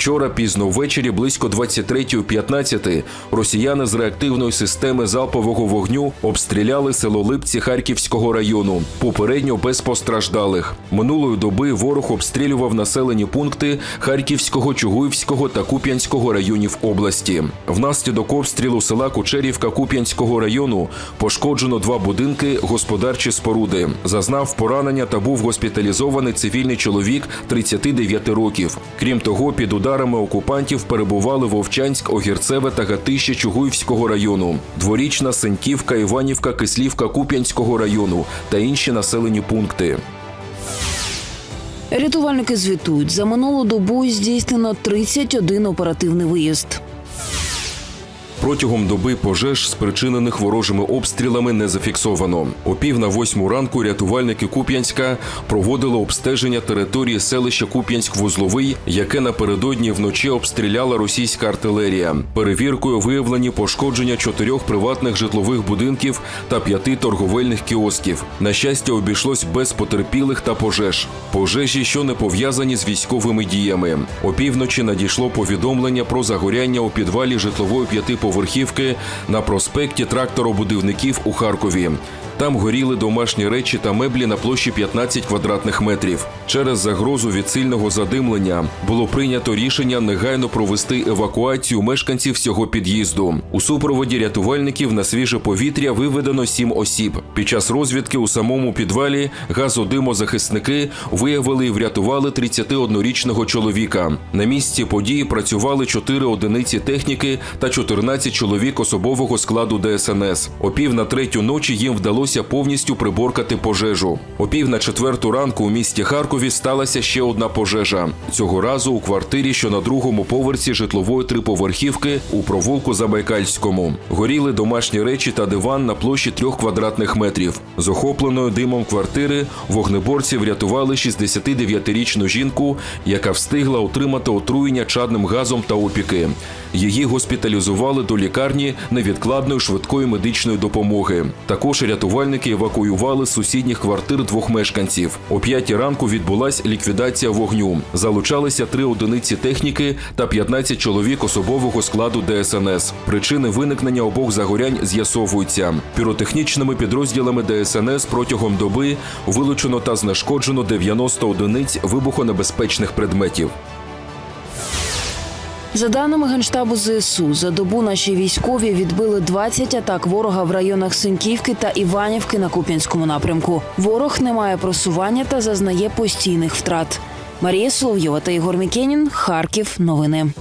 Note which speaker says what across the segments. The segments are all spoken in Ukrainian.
Speaker 1: Вчора пізно ввечері, близько 23.15, росіяни з реактивної системи залпового вогню обстріляли село Липці Харківського району. Попередньо без постраждалих. Минулої доби ворог обстрілював населені пункти Харківського, Чугуївського та Куп'янського районів області. Внаслідок обстрілу села Кучерівка Куп'янського району пошкоджено два будинки, господарчі споруди. Зазнав поранення та був госпіталізований цивільний чоловік 39 років. Крім того, під ударами окупантів перебували Вовчанськ, Огірцеве та Гатище Чугуївського району, дворічна Сентівка, Іванівка, Кислівка Куп'янського району та інші населені пункти.
Speaker 2: Рятувальники звітують, за минулу добу здійснено 31 оперативний виїзд.
Speaker 1: Протягом доби пожеж, спричинених ворожими обстрілами, не зафіксовано. О пів на восьму ранку рятувальники Куп'янська проводили обстеження території селища Куп'янськ-Вузловий, яке напередодні вночі обстріляла російська артилерія. Перевіркою виявлені пошкодження чотирьох приватних житлових будинків та п'яти торговельних кіосків. На щастя, обійшлось без потерпілих та пожеж. Пожежі, що не пов'язані з військовими діями. Опівночі надійшло повідомлення про загоряння у підвалі житлової п'ятиповерхівки на проспекті тракторобудівників у Харкові. Там горіли домашні речі та меблі на площі 15 квадратних метрів. Через загрозу від сильного задимлення було прийнято рішення негайно провести евакуацію мешканців всього під'їзду. У супроводі рятувальників на свіже повітря виведено сім осіб. Під час розвідки у самому підвалі газодимозахисники виявили і врятували 31-річного чоловіка. На місці події працювали 4 одиниці техніки та 14 чоловік особового складу ДСНС. О пів на третю ночі їм вдалося повністю приборкати пожежу. О пів на четверту ранку у місті Харкові сталася ще одна пожежа. Цього разу у квартирі, що на другому поверсі житлової триповерхівки у провулку Забайкальському. Горіли домашні речі та диван на площі трьох квадратних метрів. З охопленою димом квартири вогнеборці врятували 69-річну жінку, яка встигла отримати отруєння чадним газом та опіки. Її госпіталізували до лікарні невідкладної швидкої медичної допомоги. Також рятувальники евакуювали з сусідніх квартир двох мешканців. О п'ятій ранку відбулась ліквідація вогню. Залучалися три одиниці техніки та 15 чоловік особового складу ДСНС. Причини виникнення обох загорянь з'ясовуються. Піротехнічними підрозділами ДСНС протягом доби вилучено та знешкоджено 90 одиниць вибухонебезпечних предметів.
Speaker 2: За даними Генштабу ЗСУ, за добу наші військові відбили 20 атак ворога в районах Синьківки та Іванівки на Куп'янському напрямку. Ворог не має просування та зазнає постійних втрат. Марія Соловйова та Ігор Мікенін. Харків. Новини.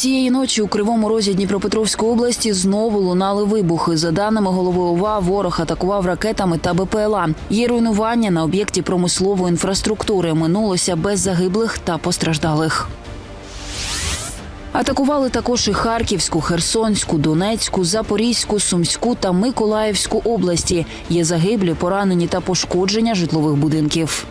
Speaker 2: Цієї ночі у Кривому Розі Дніпропетровської області знову лунали вибухи. За даними голови ОВА, ворог атакував ракетами та БПЛА. Є руйнування на об'єкті промислової інфраструктури. Минулося без загиблих та постраждалих. Атакували також і Харківську, Херсонську, Донецьку, Запорізьку, Сумську та Миколаївську області. Є загиблі, поранені та пошкодження житлових будинків.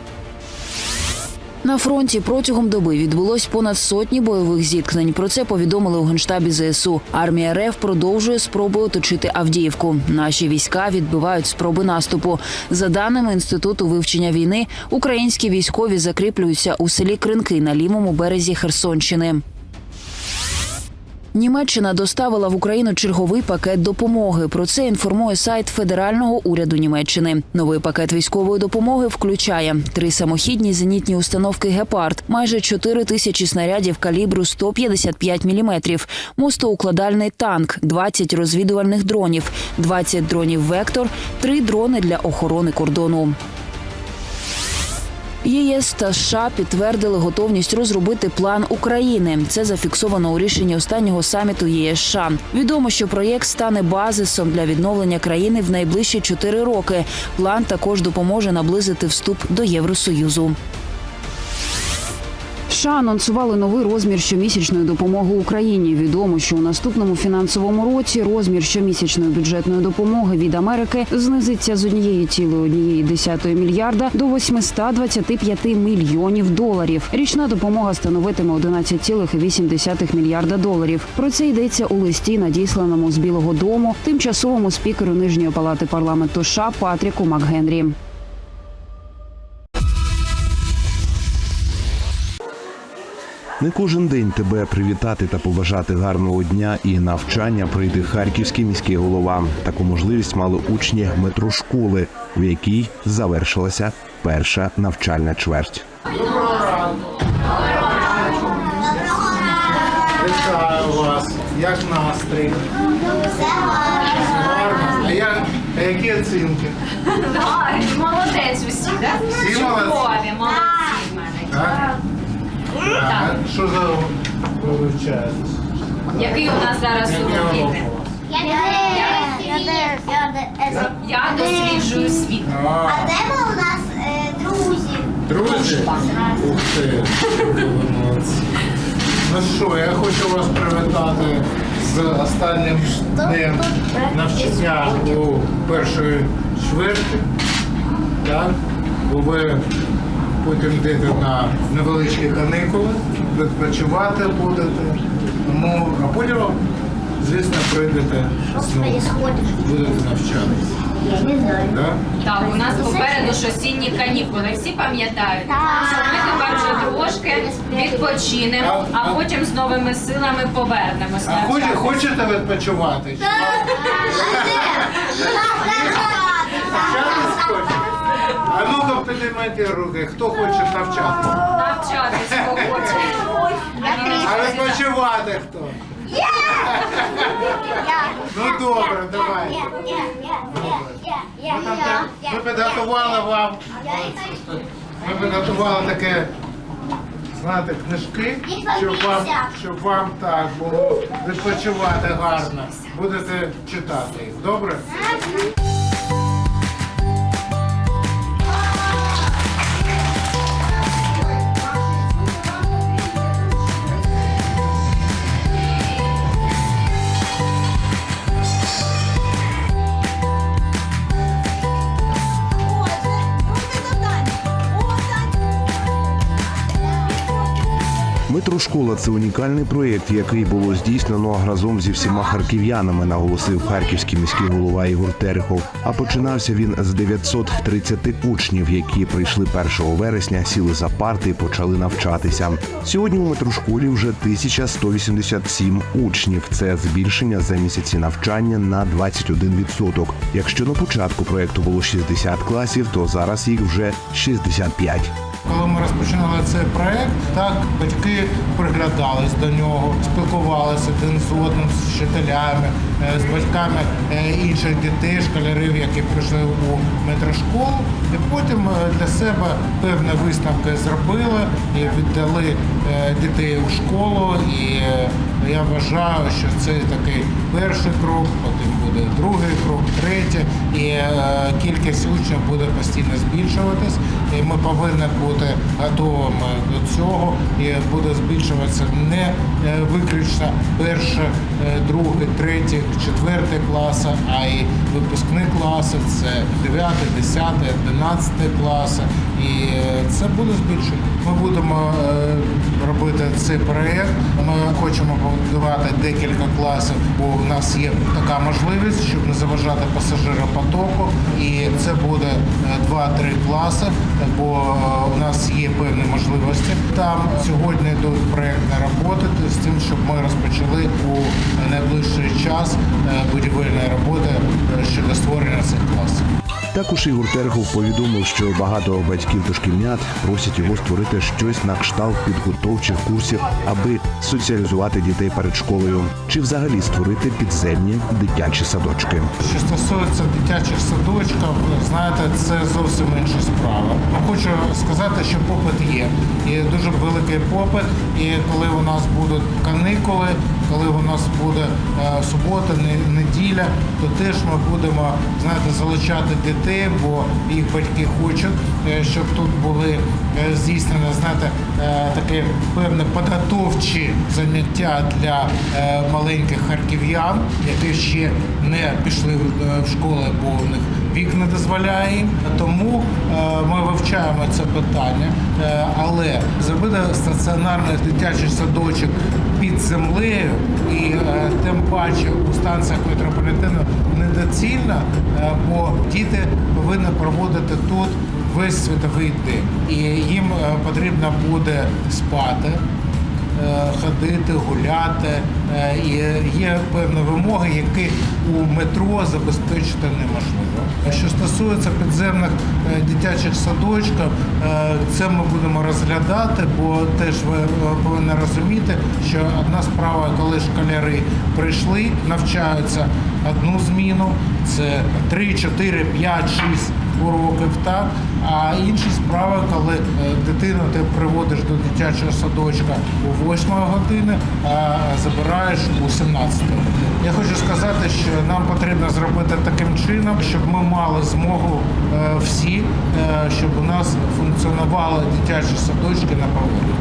Speaker 2: На фронті протягом доби відбулось понад сотні бойових зіткнень. Про це повідомили у генштабі ЗСУ. Армія РФ продовжує спроби оточити Авдіївку. Наші війська відбивають спроби наступу. За даними інституту вивчення війни, українські військові закріплюються у селі Кринки на лівому березі Херсонщини. Німеччина доставила в Україну черговий пакет допомоги. Про це інформує сайт федерального уряду Німеччини. Новий пакет військової допомоги включає три самохідні зенітні установки Гепард, майже 4 тисячі снарядів калібру 155 мм, мостоукладальний танк, 20 розвідувальних дронів, 20 дронів Вектор, 3 дрони для охорони кордону. ЄС та США підтвердили готовність розробити план України. Це зафіксовано у рішенні останнього саміту ЄС США. Відомо, що проєкт стане базисом для відновлення країни в найближчі чотири роки. План також допоможе наблизити вступ до Євросоюзу. США анонсували новий розмір щомісячної допомоги Україні. Відомо, що у наступному фінансовому році розмір щомісячної бюджетної допомоги від Америки знизиться з однієї цілої однієї десятої мільярда до 825 мільйонів доларів. Річна допомога становитиме 11,8 мільярда доларів. Про це йдеться у листі, надісланому з Білого Дому тимчасовому спікеру нижньої палати парламенту США Патріку МакГенрі.
Speaker 3: Не кожен день тебе привітати та побажати гарного дня і навчання прийде харківський міський голова. Таку можливість мали учні метрошколи, в якій завершилася перша навчальна чверть.
Speaker 4: Вітаю вас. Як настрій? А, як, а які оцінки?
Speaker 5: Молодець усі, так?
Speaker 4: Всі молодці?
Speaker 5: Чудові, молодці в мене.
Speaker 4: Так? Що за ви?
Speaker 5: Який у нас зараз урок
Speaker 4: урок у вас?
Speaker 5: Я досліджую світ.
Speaker 4: А,
Speaker 6: А де ви у нас е, друзі?
Speaker 4: друзі? Ух ти. Ну що, я хочу вас привітати з останнім днем навчання у першої чверті. Так? Бо ви потім йдете на невеличкі каникули, відпочивати будете. Тому, а потім, звісно, прийдете знову. Будете навчатися.
Speaker 6: Я не знаю.
Speaker 4: Так?
Speaker 5: Так, у нас попереду ж осінні канікули. Всі пам'ятають, що ми тепер вже трошки відпочинемо, а потім з новими силами повернемось.
Speaker 4: А хоч- хочете відпочивати? Навчатись хочете? А ну-ка піднімайте руки, хто хоче навчатися?
Speaker 5: Навчатись хто хоче.
Speaker 4: А відпочивати хто? Ну добре, давай. Ми підготували вам. Ми підготували таке, знаєте, книжки, щоб вам, щоб вам так було відпочивати гарно. Будете читати їх. Добре?
Speaker 3: Метрошкола це унікальний проєкт, який було здійснено разом зі всіма харків'янами, наголосив харківський міський голова Ігор Терехов. А починався він з 930 учнів, які прийшли 1 вересня, сіли за парти і почали навчатися. Сьогодні у метрошколі вже 1187 учнів. Це збільшення за місяці навчання на 21%. Якщо на початку проєкту було 60 класів, то зараз їх вже 65.
Speaker 4: Коли ми розпочинали цей проект, так батьки приглядались до нього, спілкувалися один з одним з вчителями, з батьками е, інших дітей, школярів, які прийшли у метрошколу, і потім е, для себе певні висновки зробили і віддали е, дітей у школу. І е, я вважаю, що це такий перший крок, потім буде другий крок, третій, і е, кількість учнів буде постійно збільшуватись. І ми повинні бути готовими до цього. І буде збільшуватися не е, виключно перший, е, другий, третій, четвертий класа, а й випускні класи. Це 9, 10, 11 класи. І е, це буде збільшення. Ми будемо е, робити цей проєкт. Ми хочемо побудувати декілька класів, бо у нас є така можливість, щоб не заважати пасажиропотоку. І це буде е, 2-3 класи, бо е, у нас є певні можливості. Там сьогодні йдуть проєктні роботи з тим, щоб ми розпочали у найближчий час е, будівельні роботи е, щодо створення цих класів.
Speaker 3: Також Ігор Терехов повідомив, що багато батьків дошкільнят просять його створити щось на кшталт підготовчих курсів, аби соціалізувати дітей перед школою, чи взагалі створити підземні дитячі садочки.
Speaker 4: Що стосується дитячих садочків, знаєте, це зовсім інша справа. Хочу сказати, що попит є. І дуже великий попит. І коли у нас будуть канікули, коли у нас буде е, субота, неділя, то теж ми будемо знаєте, залучати дітей, бо їх батьки хочуть, е, щоб тут були е, здійснені знаєте, такі певні підготовчі заняття для маленьких харків'ян, які ще не пішли в школи, бо у них вік не дозволяє їм. Тому е, ми вивчаємо це питання, Е, але зробити стаціонарний дитячий садочок під землею і е, тим паче у станціях метрополітену недоцільно, бо діти повинні проводити тут весь світовий день, і їм потрібно буде спати. Ходити, гуляти, є певні вимоги, які у метро забезпечити неможливо. Що стосується підземних е, дитячих садочків, е, це ми будемо розглядати, бо теж ви е, повинні розуміти, що одна справа, коли школяри прийшли, навчаються одну зміну, це 3, 4, 5, 6 уроків, так. А інші справи, коли е, дитину ти приводиш до дитячого садочка у 8 години, а забираєш у 17-му. Я хочу сказати, що нам потрібно зробити таким чином, щоб ми мали змогу е, всі, е, щоб у нас функціонували дитячі садочки на проводі.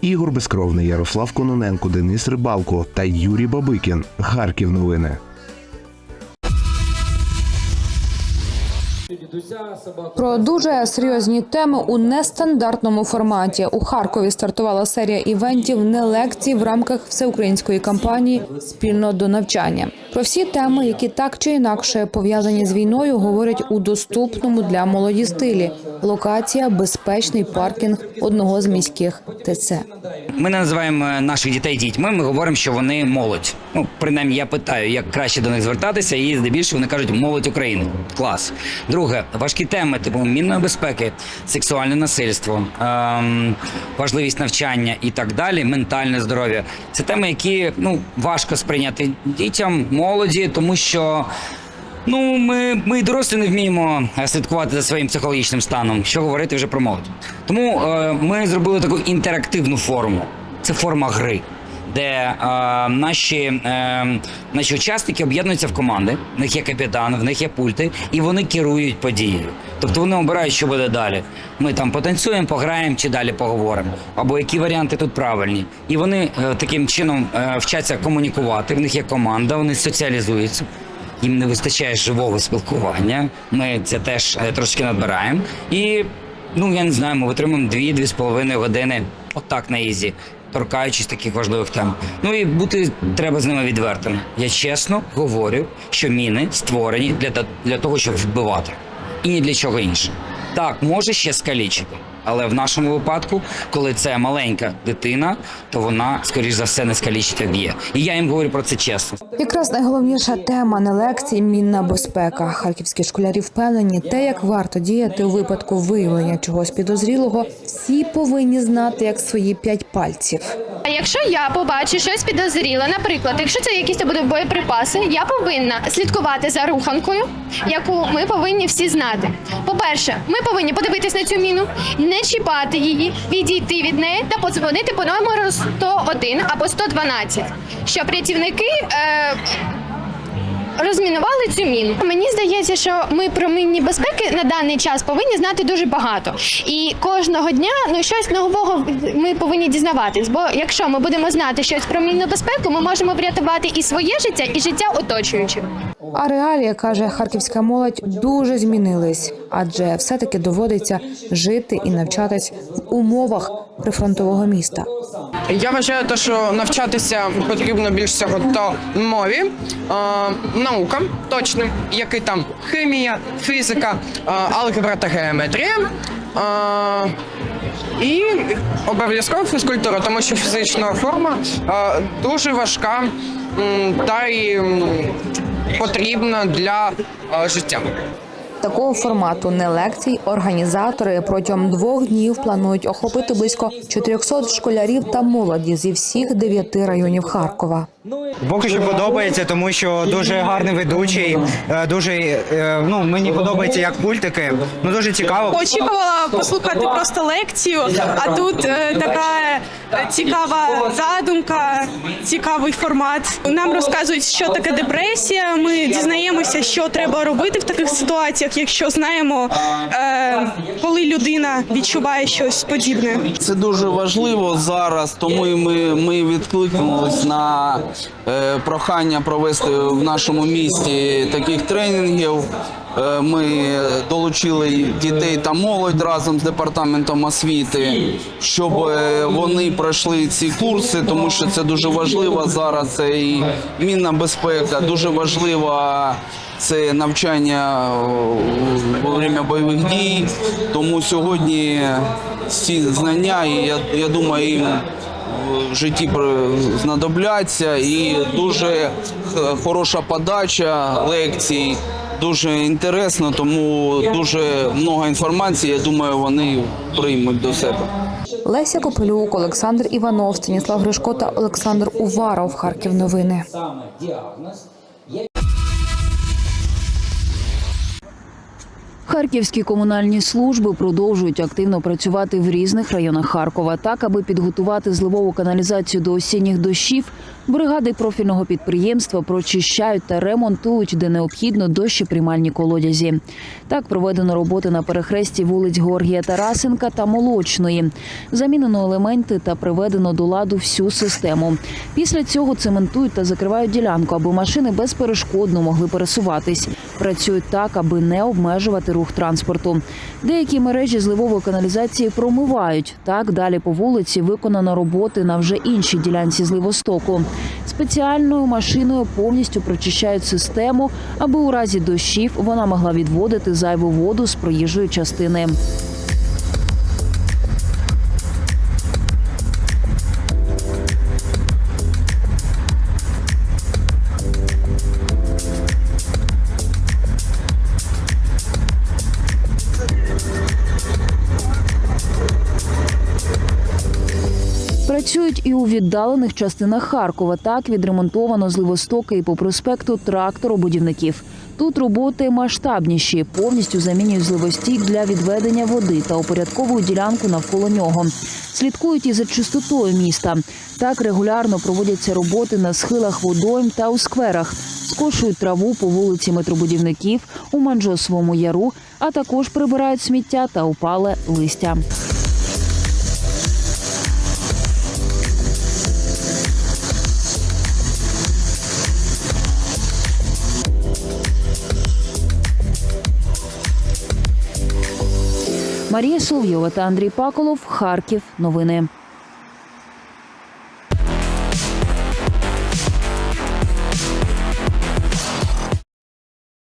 Speaker 3: Ігор Безкровний, Ярослав Кононенко, Денис Рибалко та Юрій Бабикін. Харків новини.
Speaker 7: Про дуже серйозні теми у нестандартному форматі у Харкові стартувала серія івентів не лекцій в рамках всеукраїнської кампанії спільно до навчання. Про всі теми, які так чи інакше пов'язані з війною, говорять у доступному для молоді стилі. Локація безпечний паркінг одного з міських ТЦ.
Speaker 8: Ми не називаємо е, наших дітей дітьми. Ми говоримо, що вони молодь. Ну, принаймні, я питаю, як краще до них звертатися, і здебільшого вони кажуть молодь України. Клас. Друге, важкі теми, типу мінної безпеки, сексуальне насильство, ем, важливість навчання і так далі, ментальне здоров'я. Це теми, які ну важко сприйняти дітям, молоді, тому що. Ну, ми, ми дорослі не вміємо е, слідкувати за своїм психологічним станом. Що говорити вже про молодь. Тому е, ми зробили таку інтерактивну форму. Це форма гри, де е, наші, е, наші учасники об'єднуються в команди. В них є капітан, в них є пульти, і вони керують подією. Тобто вони обирають, що буде далі. Ми там потанцюємо, пограємо чи далі поговоримо. Або які варіанти тут правильні. І вони е, таким чином е, вчаться комунікувати. В них є команда, вони соціалізуються їм не вистачає живого спілкування. Ми це теж е, трошки надбираємо. І ну я не знаю, ми витримуємо дві-дві з половиною години отак на ізі, торкаючись таких важливих тем. Ну і бути треба з ними відвертим. Я чесно говорю, що міни створені для, для того, щоб вбивати, і ні для чого іншого. Так, може ще скалічити. Але в нашому випадку, коли це маленька дитина, то вона, скоріш за все, не скалічить, а б'є. І я їм говорю про це чесно.
Speaker 7: Якраз найголовніша тема не лекцій мінна безпека. Харківські школярі впевнені, те, як варто діяти у випадку виявлення чогось підозрілого, всі повинні знати як свої п'ять пальців.
Speaker 9: А якщо я побачу щось підозріле, наприклад, якщо це якісь будуть боєприпаси, я повинна слідкувати за руханкою, яку ми повинні всі знати. По-перше, ми повинні подивитись на цю міну, не чіпати її, відійти від неї та подзвонити по номеру 101 або 112, щоб рятівники. Е, Розмінували цю міну. Мені здається, що ми про мінні безпеки на даний час повинні знати дуже багато. І кожного дня ну щось нового ми повинні дізнаватись. Бо якщо ми будемо знати щось про мінну безпеку, ми можемо врятувати і своє життя, і життя оточуючих.
Speaker 7: А реалії каже харківська молодь дуже змінились, адже все-таки доводиться жити і навчатись в умовах прифронтового міста.
Speaker 10: Я вважаю, те, що навчатися потрібно більш всього то мові, наукам точним, які там хімія, фізика, алгебра та геометрія. І обов'язково фізкультура, тому що фізична форма дуже важка та й потрібна для життя.
Speaker 7: Такого формату не лекцій організатори протягом двох днів планують охопити близько 400 школярів та молоді зі всіх дев'яти районів Харкова.
Speaker 11: Поки що подобається, тому що дуже гарний ведучий, е, дуже е, ну мені подобається як пультики. Ну дуже цікаво.
Speaker 12: Очікувала послухати просто лекцію, а тут е, така цікава задумка, цікавий формат. Нам розказують, що таке депресія. Ми дізнаємося, що треба робити в таких ситуаціях, якщо знаємо, коли людина відчуває щось подібне.
Speaker 13: Це дуже важливо зараз, тому і ми, ми відкликнулись на прохання провести в нашому місті таких тренінгів. Е, Ми долучили дітей та молодь разом з департаментом освіти, щоб е, вони пройшли ці курси, тому що це дуже важливо зараз. Це і мінна безпека, дуже важливо це навчання во время бойових дій. Тому сьогодні ці знання, і я, я думаю, їм в житті знадобляться. І дуже хороша подача лекцій, дуже інтересно, тому дуже много інформації. Я думаю, вони приймуть до себе.
Speaker 7: Леся Копилюк, Олександр Іванов, Станіслав Гришко та Олександр Уваров. Харків новини.
Speaker 2: Харківські комунальні служби продовжують активно працювати в різних районах Харкова, так аби підготувати зливову каналізацію до осінніх дощів. Бригади профільного підприємства прочищають та ремонтують, де необхідно дощоприймальні колодязі. Так проведено роботи на перехресті вулиць Георгія Тарасенка та Молочної. Замінено елементи та приведено до ладу всю систему. Після цього цементують та закривають ділянку, аби машини безперешкодно могли пересуватись. Працюють так, аби не обмежувати рух транспорту. Деякі мережі зливової каналізації промивають. Так далі по вулиці виконано роботи на вже іншій ділянці зливостоку. Спеціальною машиною повністю прочищають систему, аби у разі дощів вона могла відводити зайву воду з проїжджої частини. І у віддалених частинах Харкова. Так відремонтовано зливостоки і по проспекту тракторобудівників. Тут роботи масштабніші, повністю замінюють зливостік для відведення води та упорядковують ділянку навколо нього. Слідкують і за чистотою міста. Так регулярно проводяться роботи на схилах водойм та у скверах. Скошують траву по вулиці метробудівників у Манджосовому яру, а також прибирають сміття та упале листя. Марія Соловйова та Андрій Паколов. Харків. Новини.